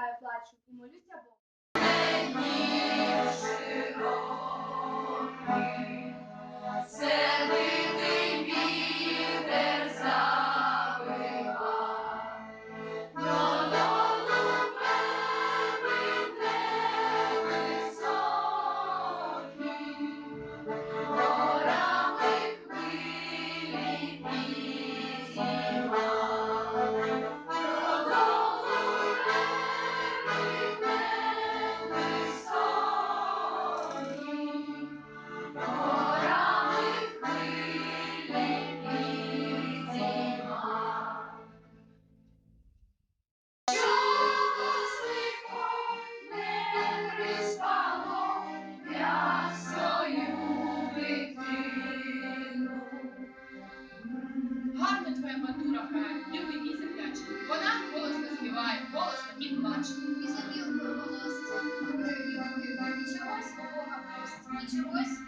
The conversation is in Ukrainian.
я плачу і молюся Богу. Любий мій землячий. Вона голосно співає, голосно і плаче. І сопілкою голосить, гукає від огиби, прості, чогось